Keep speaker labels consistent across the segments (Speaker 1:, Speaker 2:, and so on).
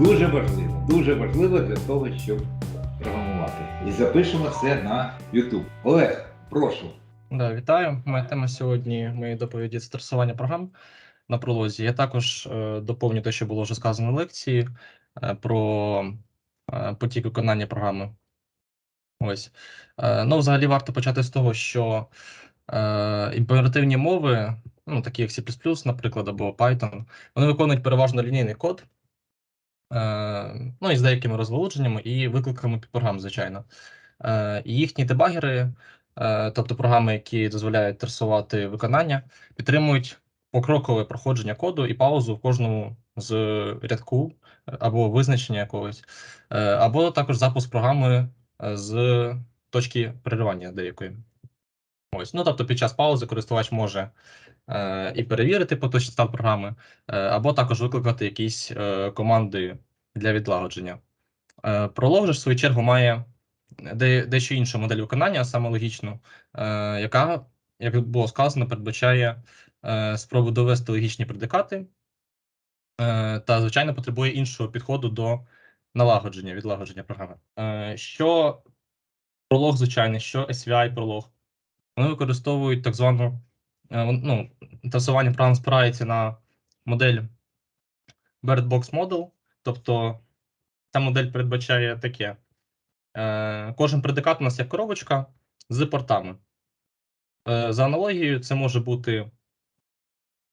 Speaker 1: Дуже важливо, дуже важливо для того, щоб програмувати. І запишемо це на YouTube. Олег, прошу.
Speaker 2: Да, вітаю. Моя тема сьогодні моєї доповіді це трасування програм на пролозі. Я також е, доповню те, що було вже сказано в лекції е, про е, потік виконання програми. Ось. Е, ну, взагалі варто почати з того, що е, імперативні мови, ну, такі як C, наприклад, або Python, вони виконують переважно лінійний код. Е, ну і з деякими розгалудженнями і викликами під програм, звичайно. Е, і їхні дебагери Е, тобто програми, які дозволяють трасувати виконання, підтримують покрокове проходження коду і паузу в кожному з рядку або визначення якогось, або також запуск програми з точки переривання деякої. Ось, ну тобто, під час паузи користувач може е, і перевірити поточний стан програми, е, або також викликати якісь е, команди для відлагодження. Е, пролог же, в свою чергу, має де, дещо інша модель виконання, саме логічну, е, яка, як було сказано, передбачає е, спробу довести логічні предикати е, та, звичайно, потребує іншого підходу до налагодження, відлагодження програми. Е, що пролог, звичайний, що SVI пролог, вони використовують так звану е, ну, трасування програм на модель Bird Box Model, тобто ця модель передбачає таке. Е, Кожен предикат у нас як коробочка з портами. Е, За аналогією, це може бути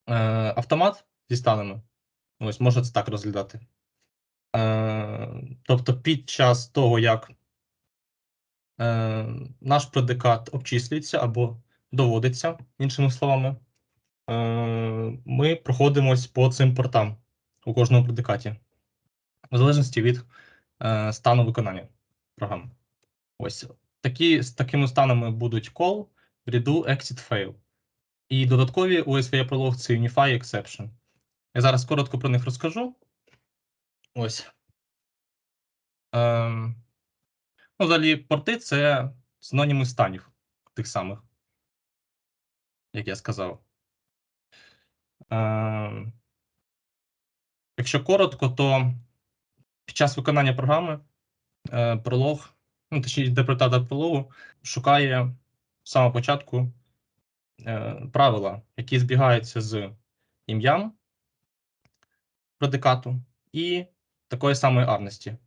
Speaker 2: автомат зі станами. Ось можна це так розглядати. Тобто, під час того, як е, наш предикат обчислюється або доводиться, іншими словами, е, ми проходимось по цим портам у кожному предикаті, в залежності від е, стану виконання програм. Ось такі з такими станами будуть call, redo, exit, fail. І додаткові у SVI пролог це unify exception. Я зараз коротко про них розкажу. Ось. Ем, ну, взагалі, порти це синоніми станів тих самих, як я сказав. Ем, якщо коротко, то під час виконання програми е, пролог, ну, точніше, інтерпретатор прологу шукає з самого початку е, правила, які збігаються з ім'ям предикату і такої самої арності.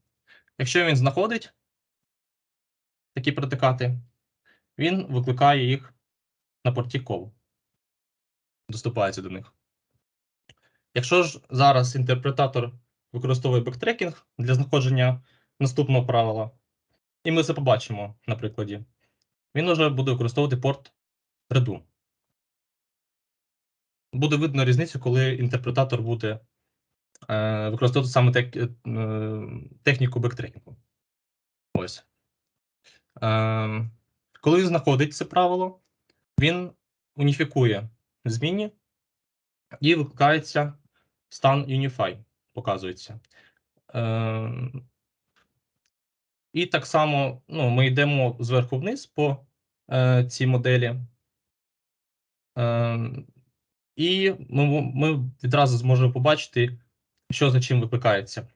Speaker 2: Якщо він знаходить такі предикати, він викликає їх на порті call, доступається до них. Якщо ж зараз інтерпретатор використовує бектрекінг для знаходження наступного правила, і ми це побачимо на прикладі, він вже буде використовувати порт redo. Буде видно різницю, коли інтерпретатор буде е, використовувати саме тек, е, техніку бектрекінгу. Ось. Е, коли знаходить це правило, він уніфікує змінні і викликається стан Unify, показується. Е, і так само ну, ми йдемо зверху вниз по е, цій моделі. Е, і ми, ми відразу зможемо побачити, що за чим викликається,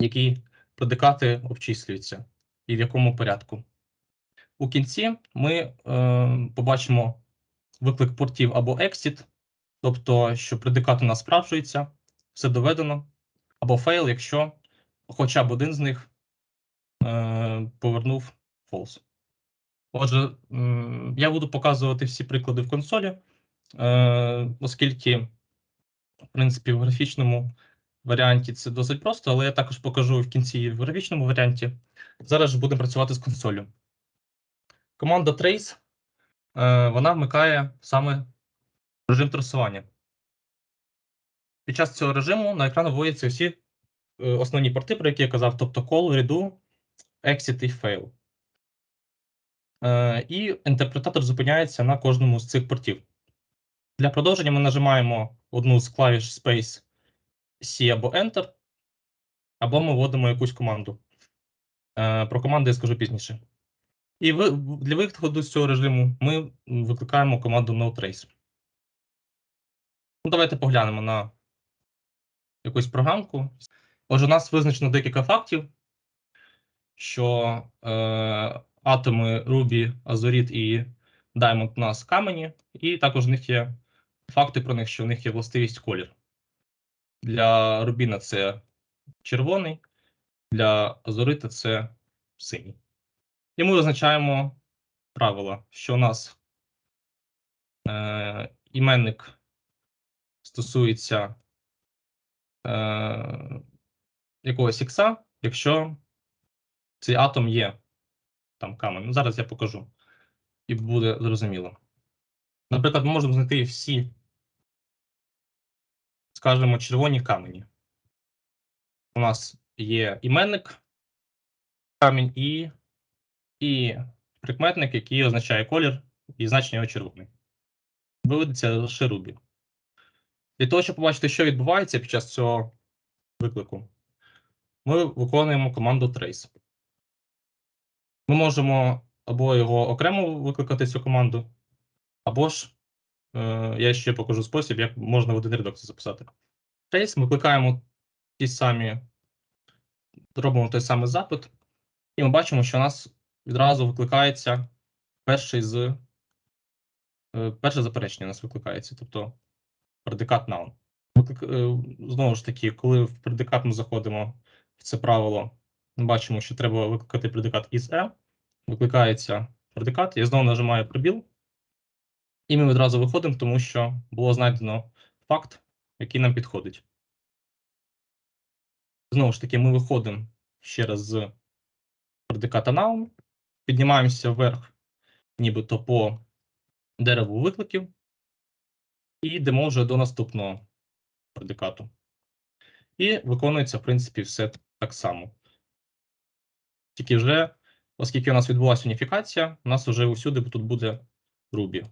Speaker 2: які предикати обчислюються і в якому порядку. У кінці ми е, побачимо виклик портів або exit, тобто, що предикат у нас справджується, все доведено, або fail, якщо хоча б один з них е, повернув false. Отже, м, я буду показувати всі приклади в консолі, е, оскільки, в принципі, в графічному варіанті це досить просто, але я також покажу в кінці в графічному варіанті. Зараз ж будемо працювати з консолью. Команда Trace е, вона вмикає саме режим трасування. Під час цього режиму на екран виводяться всі е, основні порти, про які я казав, тобто call, redo, exit і fail. Е, і інтерпретатор зупиняється на кожному з цих портів. Для продовження ми нажимаємо одну з клавіш Space C або Enter, або ми вводимо якусь команду. Е, Про команду я скажу пізніше. І для виходу з цього режиму ми викликаємо команду notrace. Ну, давайте поглянемо на якусь програмку. Отже, у нас визначено декілька фактів, що е, атоми Ruby, Azurit і Diamond у нас камені, і також в них є факти про них, що в них є властивість колір. Для Рубіна це червоний, для Азурита це синій. І ми визначаємо правила, що у нас е, іменник стосується е, якогось ікса, якщо цей атом є там камень. Ну, зараз я покажу, і буде зрозуміло. Наприклад, ми можемо знайти всі, скажімо, червоні камені. У нас є іменник, камінь і, і прикметник, який означає колір і значення його червоний. Виведеться лише. Для того, щоб побачити, що відбувається під час цього виклику, ми виконуємо команду trace. Ми можемо або його окремо викликати цю команду, або ж я ще покажу спосіб, як можна в один рядок це записати. Ми викликаємо ті самі, робимо той самий запит, і ми бачимо, що у нас відразу викликається перший з е, перше заперечення у нас викликається, тобто предикат noun. Е, знову ж таки, коли в предикат ми заходимо в це правило, ми бачимо, що треба викликати предикат із E, викликається предикат, я знову нажимаю пробіл, і ми відразу виходимо, тому що було знайдено факт, який нам підходить. Знову ж таки, ми виходимо ще раз з предиката noun, піднімаємося вверх, нібито по дереву викликів, і йдемо вже до наступного предикату. І виконується, в принципі, все так само. Тільки вже, оскільки у нас відбулася уніфікація, у нас вже усюди тут буде Ruby.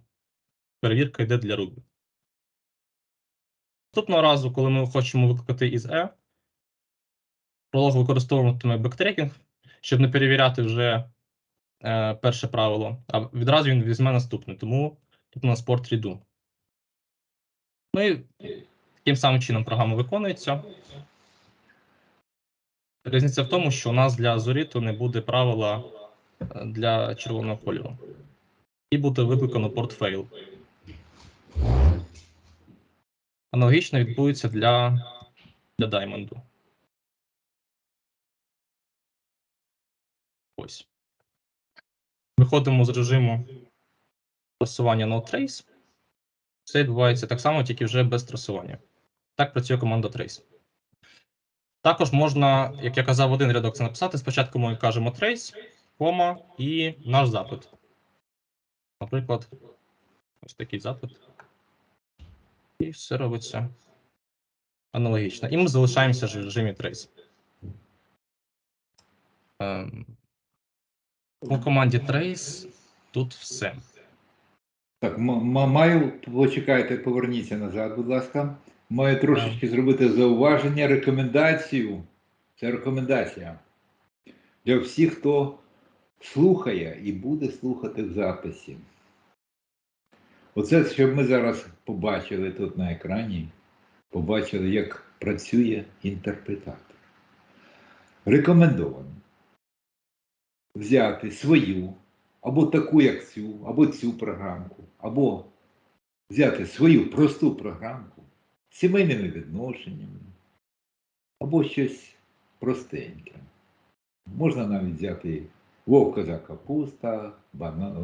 Speaker 2: Перевірка йде для Ruby. Наступного разу, коли ми хочемо викликати із E, пролог використовуватиме бектрекінг, щоб не перевіряти вже е, перше правило, а відразу він візьме наступне. Тому тут у нас port redo. Ну і таким самим чином програма виконується. Різниця в тому, що у нас для Азуріту не буде правила е, для червоного кольору. І буде викликано fail. Аналогічно відбудеться для, для Diamond. Ось. Виходимо з режиму трасування NoTrace. Все відбувається так само, тільки вже без трасування. Так працює команда Trace. Також можна, як я казав, один рядок це написати. Спочатку ми кажемо trace, кома і наш запит. Наприклад, ось такий запит. І все робиться аналогічно. І ми залишаємося в режимі trace. Ем, у команді trace тут все.
Speaker 1: Так, маю, почекайте, поверніться назад, будь ласка. Маю трошечки зробити зауваження, рекомендацію. Це рекомендація для всіх, хто слухає і буде слухати в записі. Оце, щоб ми зараз побачили тут на екрані, побачили, як працює інтерпретатор. Рекомендовано взяти свою або таку, як цю, або цю програмку, або взяти свою просту програмку з сімейними відношеннями, або щось простеньке. Можна навіть взяти вовка за капуста, бана, е,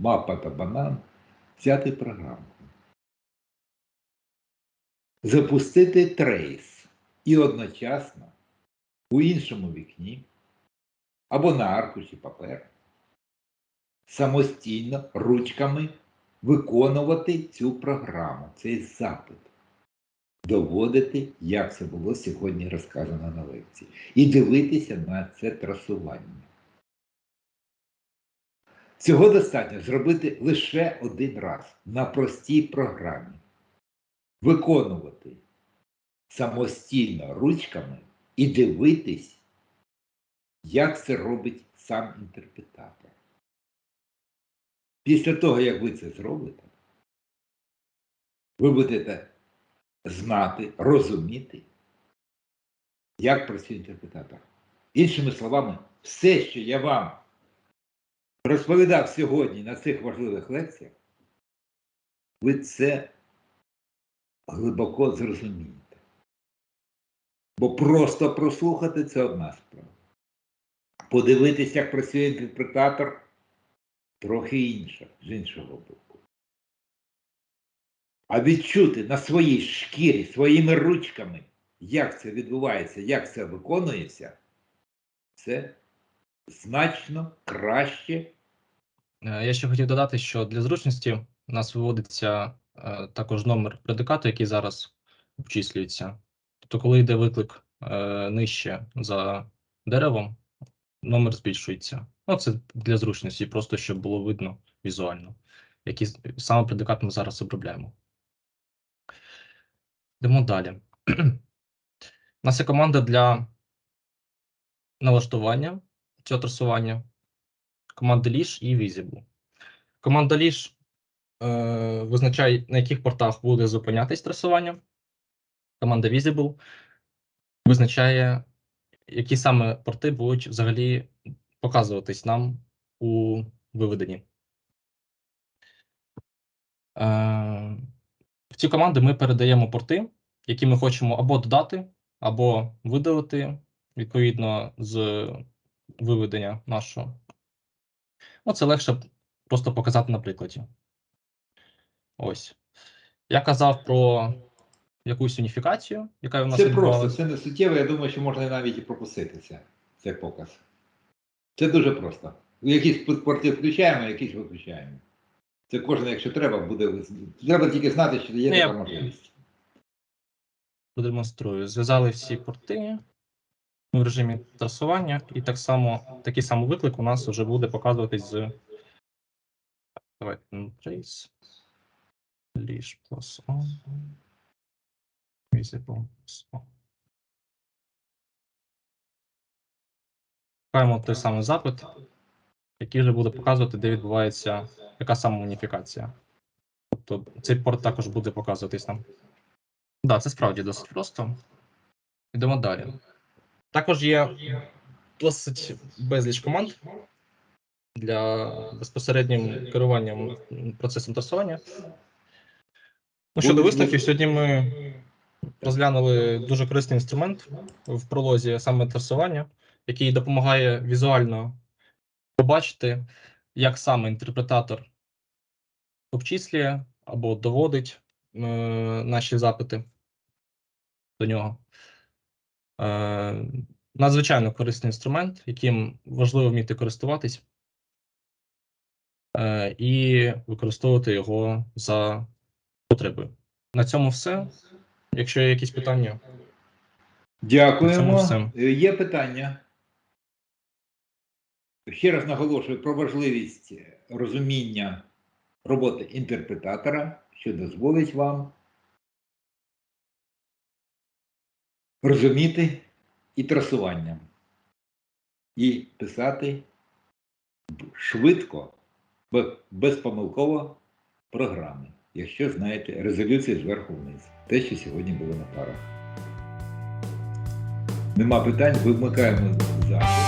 Speaker 1: мапа та банан, взяти програмку. Запустити трейс і одночасно у іншому вікні або на аркуші паперу самостійно ручками виконувати цю програму, цей запит, доводити, як це було сьогодні розказано на лекції, і дивитися на це трасування. Цього достатньо зробити лише один раз на простій програмі. Виконувати самостійно ручками і дивитись, як це робить сам інтерпретатор. Після того, як ви це зробите, ви будете знати, розуміти, як працює інтерпретатор. Іншими словами, все, що я вам розповідав сьогодні на цих важливих лекціях, ви це глибоко зрозумієте. Бо просто прослухати це одна справа. Подивитись, як працює інтерпретатор, трохи інша, з іншого боку. А відчути на своїй шкірі, своїми ручками, як це відбувається, як це виконується, це значно краще.
Speaker 2: Е, Я ще хотів додати, що для зручності у нас виводиться е, також номер предикату, який зараз обчислюється. Тобто, коли йде виклик е, нижче за деревом, номер збільшується. Ну, це для зручності, просто щоб було видно візуально, який саме предикат ми зараз обробляємо. Йдемо далі. У нас є команда для налаштування цього трасування, команда Leash і Visible. Команда Leash е, визначає, на яких портах буде зупинятись трасування. Команда Visible визначає, які саме порти будуть взагалі показуватись нам у виведенні. Е, в ці команди ми передаємо порти, які ми хочемо або додати, або видалити відповідно з виведення нашого. Ну, це легше просто показати на прикладі. Ось. Я казав про якусь уніфікацію, яка у нас
Speaker 1: Це просто, це не суттєво, я думаю, що можна навіть і пропустити це, цей показ. Це дуже просто. Якісь порти включаємо, якісь виключаємо. Це кожен, якщо треба, буде. Треба тільки знати, що є така можливість.
Speaker 2: Продемонструю. Зв'язали всі порти в режимі трасування, і так само такий самий виклик у нас вже буде показуватись з. Давайте trace. Leash plus on. Visible plus on. Шукаємо той самий запит, який вже буде показувати, де відбувається яка саме уніфікація. Тобто цей порт також буде показуватись нам. Так, да, це справді досить просто. Йдемо далі. Також є досить безліч команд для безпосереднім керуванням процесом трасування. Ну, щодо висновків, сьогодні ми розглянули дуже корисний інструмент в пролозі, саме трасування, який допомагає візуально побачити, як саме інтерпретатор обчислює або доводить е, наші запити до нього. Е, надзвичайно корисний інструмент, яким важливо вміти користуватись е, і використовувати його за потребою. На цьому все. Якщо є якісь питання,
Speaker 1: Дякуємо. Е, Є питання. Ще раз наголошую про важливість розуміння роботи інтерпретатора, що дозволить вам розуміти і трасування, і писати швидко, бе- безпомилково програми, якщо знаєте резолюції зверху вниз. Те, що сьогодні було на парах. Нема питань, вимикаємо запис.